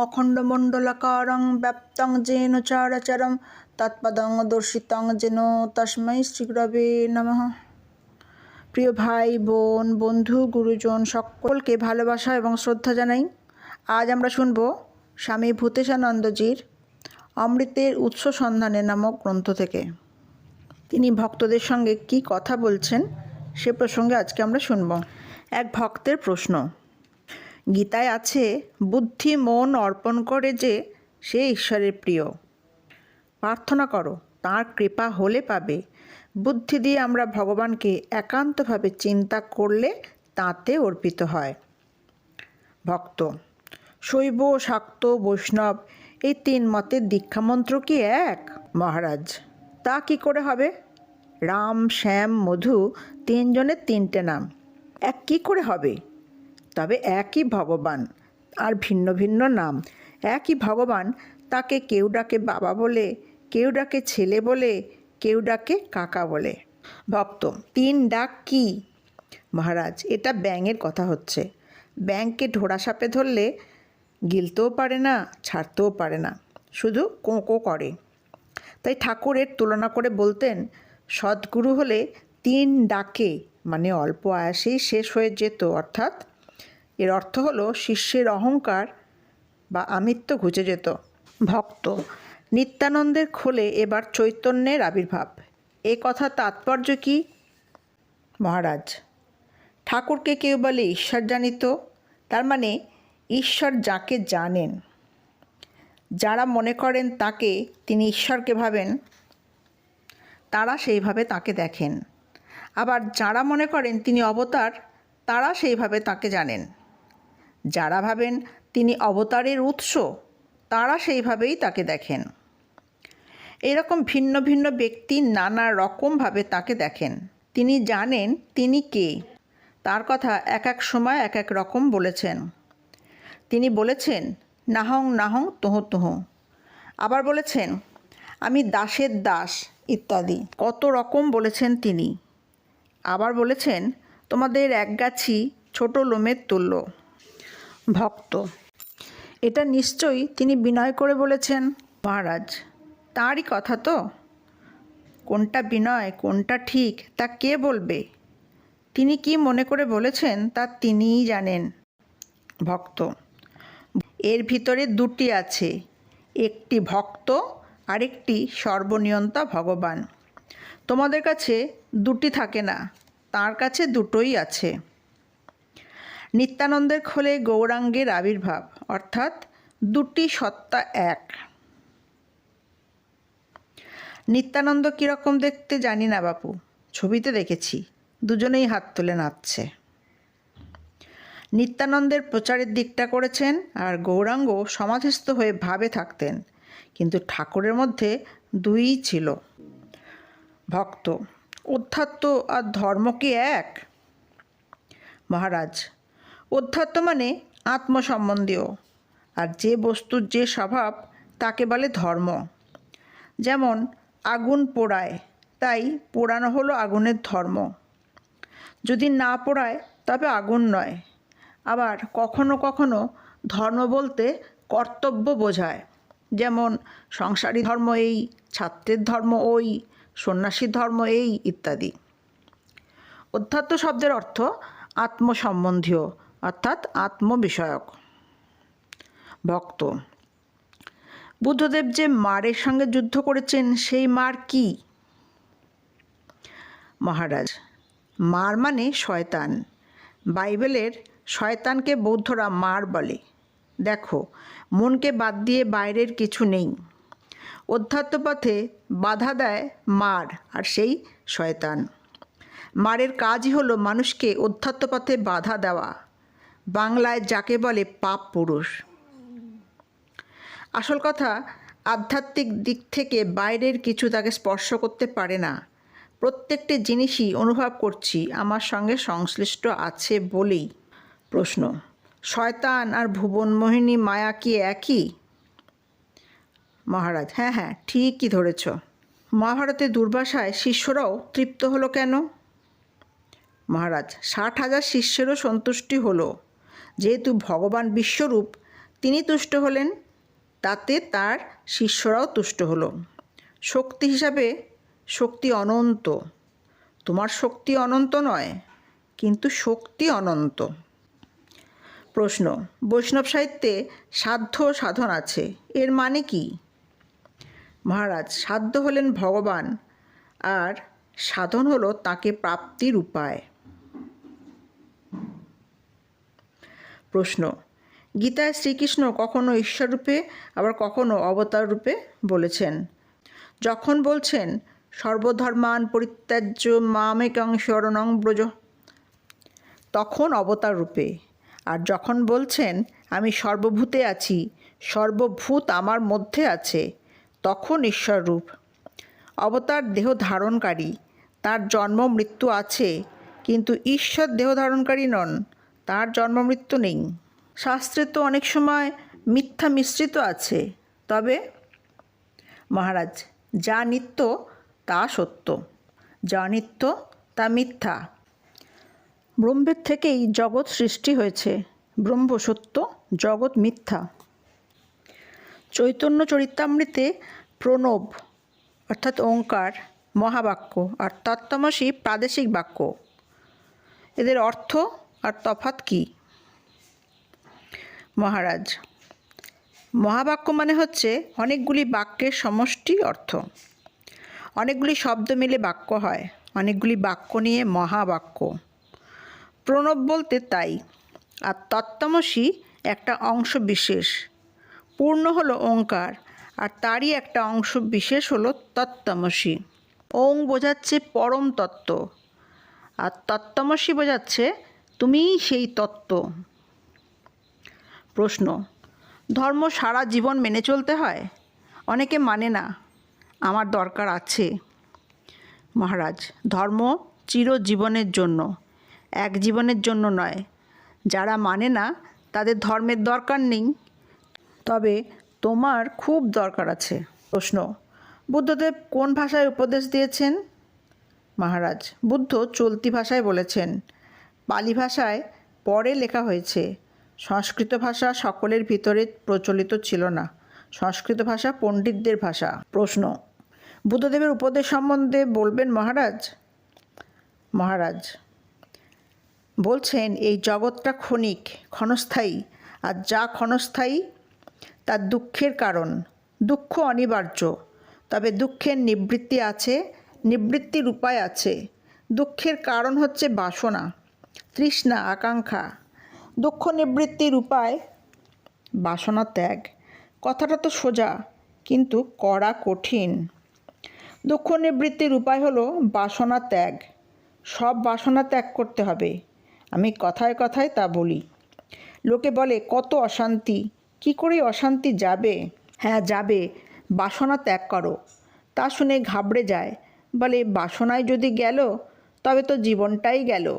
অখণ্ডমণ্ডলাকারং ব্যাপ্তং যেন চরাচরম তৎপদং দর্শিতং যেন তস্मै শ্রীগুরবে নমঃ প্রিয় ভাই বোন বন্ধু গুরুজন সকলকে ভালোবাসা এবং শ্রদ্ধা জানাই। আজ আমরা শুনব স্বামী ভূতেশানন্দজির অমৃতের উৎস সন্ধানে নামক গ্রন্থ থেকে। তিনি ভক্তদের সঙ্গে কি কথা বলছেন সে প্রসঙ্গে আজকে আমরা শুনব। এক ভক্তের প্রশ্ন গীতায় আছে, বুদ্ধি মন অর্পণ করে যে সে ঈশ্বরের প্রিয়। প্রার্থনা করো, তার কৃপা হলে পাবে। বুদ্ধি দিয়ে আমরা ভগবানকে একান্তভাবে চিন্তা করলে তাতে অর্পিত হয়। ভক্ত, শৈব, শাক্ত, বৈষ্ণব, এই তিন মতের দীক্ষামন্ত্র কি এক, মহারাজ? তা কি করে হবে? রাম, শ্যাম, মধু, তিনজনের তিনটে নাম। এক কি করে হবে? তবে একই ভগবান, আর ভিন্ন ভিন্ন নাম। একই ভগবান তাকে কেউ ডাকে বাবা বলে, কেউ ডাকে ছেলে বলে, কেউ ডাকে কাকা বলে। ভক্ত, তিন ডাক কি? মহারাজ, এটা ব্যাঙের কথা হচ্ছে। ব্যাংকে ঢোড়া সাপে ধরলে গিলতেও পারে না, ছাড়তেও পারে না, শুধু কোঁকো করে। তাই ঠাকুরের তুলনা করে বলতেন, সদ্গুরু হলে তিন ডাকে মানে অল্প আয়াসেই শেষ হয়ে যেত, অর্থাৎ এর অর্থ হলো শিষ্যের অহংকার বা আমিত্ব ঘুচে যেত। ভক্ত, নিত্যানন্দের খোলে এবার চৈতন্যের আবির্ভাব। এ কথা তাৎপর্য কি? মহারাজ, ঠাকুরকে কেউ বলে ঈশ্বর জানিত তার মানে ঈশ্বর যাকে জানেন। যারা মনে করেন তাকে, তিনি ঈশ্বরকে ভাবেন, তারা সেইভাবে তাকে দেখেন। আবার যারা মনে করেন তিনি অবতার, তারা সেইভাবে তাকে জানেন। যারা ভাবেন তিনি অবতারের উৎস, তারা সেইভাবেই তাকে দেখেন। এরকম ভিন্ন ভিন্ন ব্যক্তি নানা রকমভাবে তাকে দেখেন। তিনি জানেন তিনি কে। তার কথা এক এক সময় এক এক রকম বলেছেন। তিনি বলেছেন, নাহং নাহং, তোহ তোহ। আবার বলেছেন, আমি দাসের দাস, ইত্যাদি। কত রকম বলেছেন তিনি। আবার বলেছেন, তোমাদের একগাছি ছোট লোমের তুল্য। ভক্ত। এটা নিশ্চয়ই তিনি বিনয় করে বলেছেন, মহারাজ। তাঁরই কথা তো। কোনটা বিনয়, কোনটা ঠিক, তা কে বলবে? তিনি কি মনে করে বলেছেন, তা তিনিই জানেন। ভক্ত, এর ভিতরে দুটি আছে। একটি ভক্ত, আরেকটি সর্বনিয়ন্তা ভগবান। তোমাদের কাছে দুটি থাকে না, তার কাছে দুটোই আছে। নিত্যানন্দের খোলে গৌরাঙ্গের আবির্ভাব, অর্থাৎ দুটি সত্তা এক। নিত্যানন্দ কীরকম দেখতে জানি না বাপু, ছবিতে দেখেছি, দুজনেই হাত তুলে নাচছে। নিত্যানন্দের প্রচারের দিকটা করেছেন আর গৌরাঙ্গ সমাধিস্থ হয়ে ভাবে থাকতেন, কিন্তু ঠাকুরের মধ্যে দুইই ছিল। ভক্ত, অধ্যাত্ম আর ধর্ম কি এক? মহারাজ অধ্যাত্ম মানে আত্মসম্বন্ধীয়। আর যে বস্তুর যে স্বভাব, তাকে বলে ধর্ম। যেমন, আগুন পোড়ায়, তাই পোড়ানো হলো আগুনের ধর্ম। যদি না পোড়ায়, তবে আগুন নয়। আবার কখনো কখনো ধর্ম বলতে কর্তব্য বোঝায়। যেমন, সংসারী ধর্ম এই, ছাত্রের ধর্ম ওই, সন্ন্যাসীর ধর্ম এই, ইত্যাদি। অধ্যাত্ম শব্দের অর্থ আত্মসম্বন্ধীয়। অর্থাৎ আত্মবিষয়ক। ভক্ত, বুদ্ধদেব যে মারের সঙ্গে যুদ্ধ করেছেন, সেই মার কি? মহারাজ, মার মানে শয়তান। বাইবেলের শয়তানকে বৌদ্ধরা মার বলে। দেখো, মনকে বাদ দিয়ে বাইরের কিছু নেই। অধ্যাত্মপথে বাধা দেয় মার আর সেই শয়তান। মারের কাজই হলো মানুষকে অধ্যাত্মপথে বাধা দেওয়া। বাংলায় যাকে বলে পাপ পুরুষ। আসল কথা, আধ্যাত্মিক দিক থেকে বাইরের কিছু তাকে স্পর্শ করতে পারে না। প্রত্যেকটি জিনিসই অনুভব করছি, আমার সঙ্গে সংশ্লিষ্ট আছে বলেই। প্রশ্ন, শয়তান আর ভুবনমোহিনী মায়া কি একই? মহারাজ হ্যাঁ হ্যাঁ ঠিকই ধরেছ। মহাভারতের দুর্বাসায় শিষ্যরাও তৃপ্ত হলো কেন? মহারাজ, ষাট হাজার শিষ্যেরও সন্তুষ্টি হলো। যেহেতু ভগবান বিশ্বরূপ, তিনি তুষ্ট হলেন, তাতে তার শিষ্যরাও তুষ্ট হলো। শক্তি হিসাবে শক্তি অনন্ত। তোমার শক্তি অনন্ত নয়, কিন্তু শক্তি অনন্ত। প্রশ্ন, বৈষ্ণব সাহিত্যে সাধ্য সাধন আছে, এর মানে কি? মহারাজ, সাধ্য হলেন ভগবান, আর সাধন হলো তাকে প্রাপ্তির উপায়। প্রশ্ন। গীতায় শ্রীকৃষ্ণ কখনো ঈশ্বররূপে, আবার কখনো অবতার রূপে বলেছেন। যখন বলছেন, সর্বধর্মান পরিত্যাজ্য মামেকং শরণং ব্রজ তখন অবতার রূপে আর যখন বলছেন, আমি সর্বভূতে আছি, সর্বভূত আমার মধ্যে আছে তখন ঈশ্বর রূপ অবতার দেহ ধারণকারী, তার জন্ম মৃত্যু আছে, কিন্তু ঈশ্বর দেহ ধারণকারী নন। তার জন্ম মৃত্যু নেই। শাস্ত্রে তো অনেক সময় মিথ্যা মিশ্রিত আছে। তবে মহারাজ, যা নিত্য, তা সত্য। যা নিত্য, তা মিথ্যা। ব্রহ্মের থেকেই জগৎ সৃষ্টি হয়েছে। ব্রহ্ম সত্য, জগৎ মিথ্যা। চৈতন্য চরিতামৃতে প্রণব, অর্থাৎ ওঙ্কার, মহাবাক্য, আর তত্ত্বমসী প্রাদেশিক বাক্য। এদের অর্থ আর তফাৎ কী? মহারাজ, মহাবাক্য মানে হচ্ছে অনেকগুলি বাক্যের সমষ্টি অর্থ। অনেকগুলি শব্দ মিলে বাক্য হয়, অনেকগুলি বাক্য নিয়ে মহাবাক্য। প্রণব বলতে তাই, আর তত্ত্বমসী একটা অংশ বিশেষ। পূর্ণ হলো ওঙ্কার, আর তারই একটা অংশ বিশেষ হলো তত্ত্বমসী। ওং বোঝাচ্ছে পরম তত্ত্ব, আর তত্ত্বমসী বোঝাচ্ছে তুমিই সেই তত্ত্ব। প্রশ্ন, ধর্ম সারা জীবন মেনে চলতে হয়? অনেকে মানে না, আমার দরকার আছে। মহারাজ, ধর্ম চিরজীবনের জন্য, এক জীবনের জন্য নয়। যারা মানে না, তাদের ধর্মের দরকার নেই। তবে তোমার খুব দরকার আছে। প্রশ্ন, বুদ্ধদেব কোন ভাষায় উপদেশ দিয়েছেন? মহারাজ, বুদ্ধ চলতি ভাষায় বলেছেন পালি ভাষায় পরে লেখা হয়েছে, সংস্কৃত ভাষা সকলের ভিতরে প্রচলিত ছিল না। সংস্কৃত ভাষা পণ্ডিতদের ভাষা। প্রশ্ন, বুদ্ধদেবের উপদেশ সম্বন্ধে বলবেন মহারাজ? মহারাজ, বলছেন, এই জগৎটা ক্ষণিক, ক্ষণস্থায়ী, আর যা ক্ষণস্থায়ী, তার দুঃখের কারণ। দুঃখ অনিবার্য, তবে দুঃখের নিবৃত্তি আছে, নিবৃত্তির উপায় আছে। দুঃখের কারণ হচ্ছে বাসনা। তৃষ্ণা, আকাঙ্ক্ষা, দুঃখ নিবৃত্তির উপায় বাসনা ত্যাগ। কথাটা তো সোজা, কিন্তু করা কঠিন। দুঃখ নিবৃত্তির উপায় হলো বাসনা ত্যাগ। সব বাসনা ত্যাগ করতে হবে। আমি কথায় কথায় তা বলি। লোকে বলে, কত অশান্তি, কি করে অশান্তি যাবে? হ্যাঁ যাবে। বাসনা ত্যাগ করো। তা শুনে ঘাবড়ে যায়। বলে, বাসনায় যদি গেল, তবে তো জীবনটাই গেল।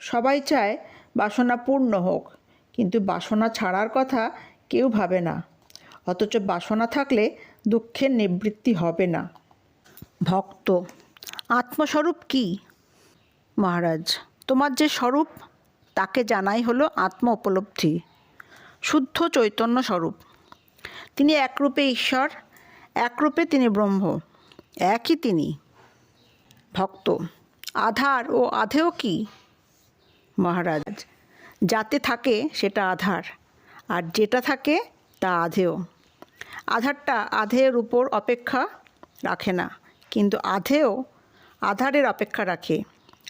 সবাই চায় বাসনা পূর্ণ হোক, কিন্তু বাসনা ছাড়ার কথা কেউ ভাবে না। অথচ বাসনা থাকলে দুঃখের নিবৃত্তি হবে না। ভক্ত, আত্মস্বরূপ কি? মহারাজ, তোমার যে স্বরূপ, তাকে জানাই হলো আত্ম উপলব্ধি। শুদ্ধ চৈতন্য স্বরূপ। তিনি একরূপে ঈশ্বর, একরূপে তিনি ব্রহ্ম, একই তিনি। ভক্ত, আধার ও আধেও কি? মহারাজ। যাতে থাকে সেটা আধার, আর যেটা থাকে তা আধেও আধারটা আধের উপর অপেক্ষা রাখে না, কিন্তু আধেও আধারের অপেক্ষা রাখে।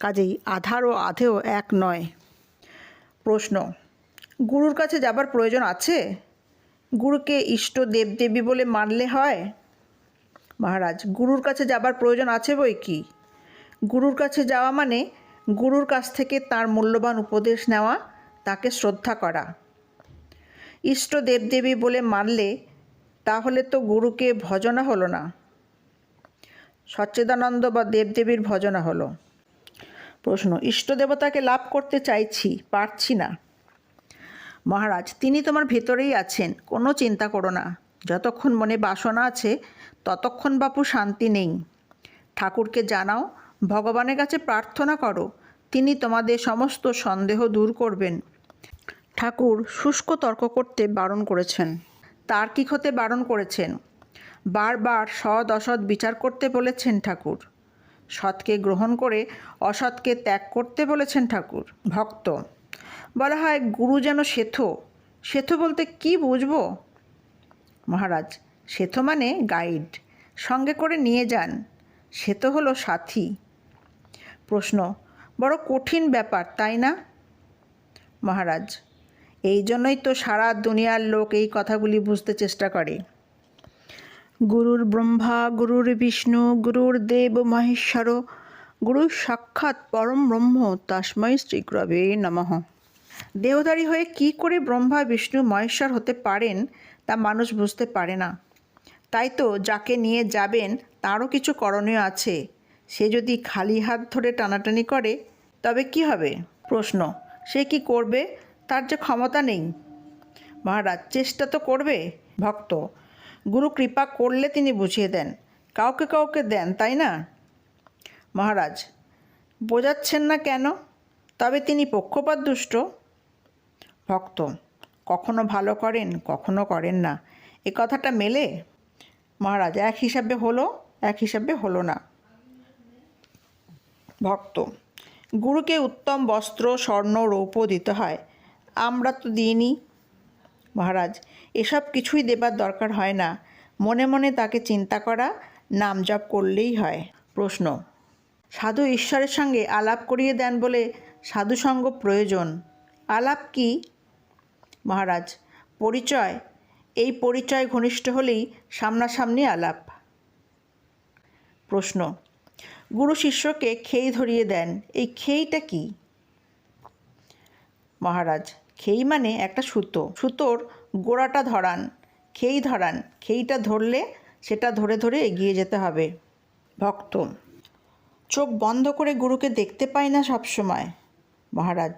কাজেই আধার ও আধেও এক নয়। প্রশ্ন, গুরুর কাছে যাবার প্রয়োজন আছে? গুরুকে ইষ্ট দেবদেবী বলে মানলে হয়? মহারাজ, গুরুর কাছে যাবার প্রয়োজন আছে বই কি? গুরুর কাছে যাওয়া মানে গুরুর কাছ থেকে তার মূল্যবান উপদেশ নেওয়া, তাকে শ্রদ্ধা করা। ইষ্ট দেবদেবী বলে মানলে তাহলে তো গুরুকে ভজনা হলো না। সচ্চিদানন্দ বা দেবদেবীর ভজনা হলো। প্রশ্ন, ইষ্ট দেবতাকে লাভ করতে চাইছি, পারছি না। মহারাজ, তিনি তোমার ভেতরেই আছেন, কোনো চিন্তা করো না। যতক্ষণ মনে বাসনা আছে, ততক্ষণ বাপু শান্তি নেই। ঠাকুরকে জানাও ভগবানের কাছে প্রার্থনা করো, তিনি তোমাদের সমস্ত সন্দেহ দূর করবেন। ঠাকুর শুষ্ক তর্ক করতে বারণ করেছেন। তার্কিক হতে বারণ করেছেন। বারবার সৎ অসৎ বিচার করতে বলেছেন ঠাকুর। সৎকে গ্রহণ করে অসৎকে ত্যাগ করতে বলেছেন ঠাকুর, ভক্ত। বলা হয়, গুরু যেন সেথো। সেথো বলতে কি বুঝব? মহারাজ, সেথো মানে গাইড সঙ্গে করে নিয়ে যান। সেতো হলো সাথী। প্রশ্ন। বড় কঠিন ব্যাপার, তাই না? মহারাজ, এই জন্যই তো সারা দুনিয়ার লোক এই কথাগুলি বুঝতে চেষ্টা করে। গুরুর ব্রহ্মা, গুরুর বিষ্ণু, গুরুর দেব মহেশ্বর গুরু সাক্ষাৎ পরম ব্রহ্ম তাসময় শ্রীগ্রবে নমঃ। দেহধারী হয়ে কি করে ব্রহ্মা, বিষ্ণু, মহেশ্বর হতে পারেন, তা মানুষ বুঝতে পারে না। তাই তো যাকে নিয়ে যাবেন, তারও কিছু করণীয় আছে। সে যদি খালি হাত ধরে টানাটানি করে, তবে কি হবে? প্রশ্ন, সে কি করবে? তার যে ক্ষমতা নেই। মহারাজ, চেষ্টা তো করবে? ভক্ত, গুরু কৃপা করলে তিনি বুঝিয়ে দেন। কাউকে কাউকে দেন, তাই না? মহারাজ, বোঝাচ্ছেন না কেন? তবে তিনি পক্ষপাত দুষ্ট। ভক্ত, কখনো ভালো করেন, কখনো করেন না। এ কথাটা মেলে? মহারাজ, এক হিসাবে হলো, এক হিসাবে হলো না। ভক্ত। গুরুকে উত্তম বস্ত্র, স্বর্ণ, রৌপ্য দিতে হয়। আমরা তো দিইনি। মহারাজ, এসব কিছুই দেবার দরকার হয় না। মনে মনে তাকে চিন্তা করা, নাম জপ করলেই হয়। প্রশ্ন, সাধু ঈশ্বরের সঙ্গে আলাপ করিয়ে দেন বলে সাধুসঙ্গ প্রয়োজন? আলাপ কি? মহারাজ, পরিচয়। এই পরিচয় ঘনিষ্ঠ হলেই সামনাসামনি আলাপ। প্রশ্ন গুরু শিষ্যকে খেই ধরিয়ে দেন। এই খেইটা কি? মহারাজ, খেই মানে একটা সুতো। সুতোর গোড়াটা ধরান, খেই ধরান। খেইটা ধরলে সেটা ধরে ধরে এগিয়ে যেতে হবে। ভক্ত, চোখ বন্ধ করে গুরুকে দেখতে পাই না সবসময়। মহারাজ,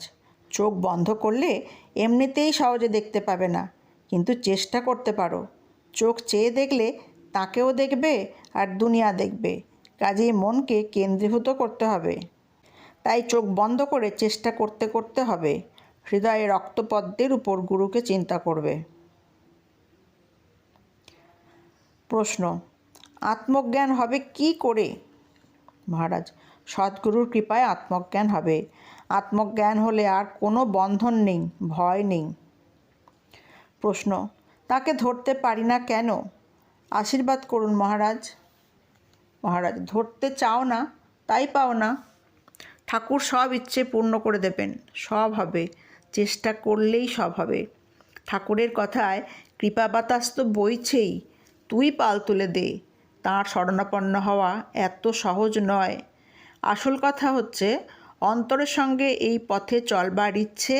চোখ বন্ধ করলে এমনিতেই সহজে দেখতে পাবে না, কিন্তু চেষ্টা করতে পারো। চোখ চেয়ে দেখলে তাকেও দেখবে আর দুনিয়া দেখবে। কাজেই মনকে কেন্দ্রীভূত করতে হবে। তাই চোখ বন্ধ করে চেষ্টা করতে করতে হবে। হৃদয়ে রক্তপদ্মের উপর গুরুকে চিন্তা করবে। প্রশ্ন, আত্মজ্ঞান হবে কি করে? মহারাজ, সদ্গুরুর কৃপায় আত্মজ্ঞান হবে। আত্মজ্ঞান হলে আর কোনো বন্ধন নেই, ভয় নেই। প্রশ্ন, তাকে ধরতে পারি না কেন? আশীর্বাদ করুন মহারাজ। মহারাজ, ধরতে চাও না, তাই পাও না। ঠাকুর সব ইচ্ছে পূর্ণ করে দেবেন, সব হবে, চেষ্টা করলেই সব হবে। ঠাকুরের কথায় কৃপা বাতাস তো বইছেই, তুই পাল তুলে দে, তাঁর শরণাপন্ন হওয়া এত সহজ নয়। আসল কথা হচ্ছে, অন্তরের সঙ্গে এই পথে চলবার ইচ্ছে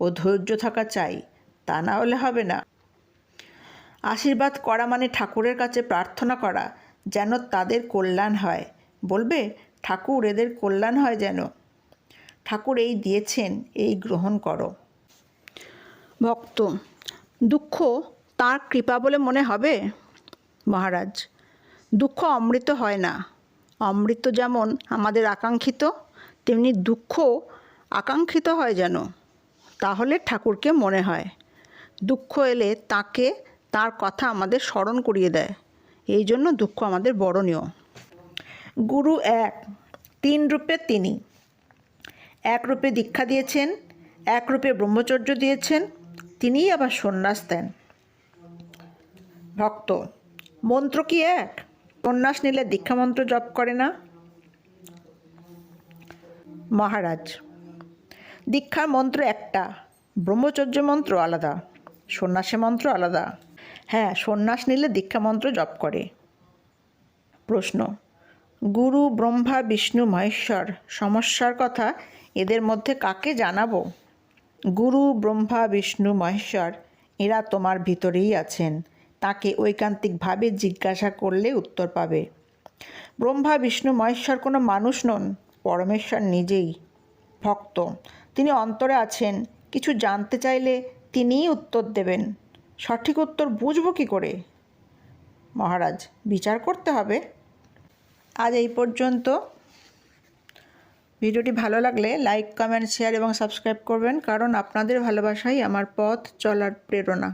ও ধৈর্য থাকা চাই, তা না হলে হবে না। আশীর্বাদ করা মানে ঠাকুরের কাছে প্রার্থনা করা যেন তাদের কল্যাণ হয়। বলবে, ঠাকুর, এদের কল্যাণ হয় যেন। ঠাকুর এই দিয়েছেন, এই গ্রহণ করো। ভক্ত, দুঃখ তার কৃপা বলে মনে হবে? মহারাজ, দুঃখ অমৃত হয় না। অমৃত যেমন আমাদের আকাঙ্ক্ষিত তেমনি দুঃখ আকাঙ্ক্ষিত হয় যেন। তাহলে ঠাকুরকে মনে হয়। দুঃখ এলে তাকে তার কথা আমাদের স্মরণ করিয়ে দেয়। এই জন্য দুঃখ আমাদের বরণীয়। গুরু এক, তিন রূপে তিনি। এক রূপে দীক্ষা দিয়েছেন, এক রূপে ব্রহ্মচর্য দিয়েছেন, তিনিই আবার সন্ন্যাস দেন। ভক্ত, মন্ত্র কি এক? সন্ন্যাস নিলে দীক্ষা মন্ত্র জপ করে না? মহারাজ, দীক্ষার মন্ত্র একটা, ব্রহ্মচর্য মন্ত্র আলাদা সন্ন্যাসী মন্ত্র আলাদা। হ্যাঁ সন্ন্যাস নিলে দীক্ষা মন্ত্র জপ করে। প্রশ্ন, গুরু, ব্রহ্মা, বিষ্ণু, মহেশ্বর, সমস্যার কথা এদের মধ্যে কাকে জানাব? গুরু, ব্রহ্মা, বিষ্ণু, মহেশ্বর, এরা তোমার ভিতরেই আছেন। তাকে ঐকান্তিকভাবে জিজ্ঞাসা করলে উত্তর পাবে। ব্রহ্মা, বিষ্ণু, মহেশ্বর কোনো মানুষ নন, পরমেশ্বর নিজেই। ভক্ত, তিনি অন্তরে আছেন, কিছু জানতে চাইলে তিনিই উত্তর দেবেন। সঠিক উত্তর বুঝব কী করে? মহারাজ, বিচার করতে হবে। আজ এই পর্যন্ত। ভিডিওটি ভালো লাগলে লাইক, কমেন্ট, শেয়ার এবং সাবস্ক্রাইব করবেন, কারণ আপনাদের ভালোবাসাই আমার পথ চলার প্রেরণা।